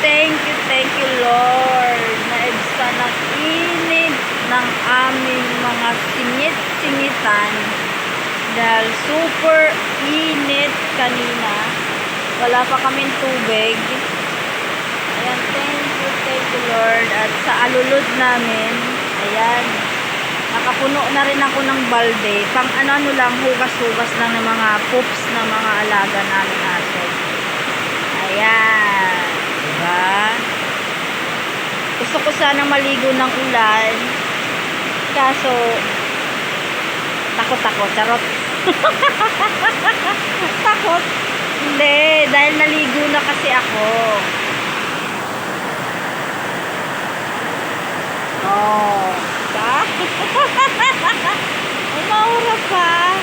thank you, thank you, Lord. Naibsa ng init ng aming mga singit-singitan dahil super init kanina. Wala pa kaming tubig. Ayan, thank you, thank you, Lord. At sa alulod namin, ayan, nakapuno na rin ako ng balde. Pang ano-ano lang, hugas-hugas lang ng mga poops na mga alaga namin aso. Ayan. Sanang maligo ng ulan. Kaso, takot ako. Charot. takot. Hindi. Dahil naligo na kasi ako. Oh. Diba? Ay, maura pa.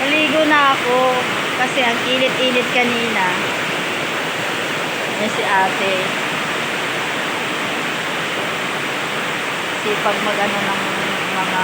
Naligo na ako. Kasi ang init-init kanina. Yan si ate. Sipag mag ano ng mga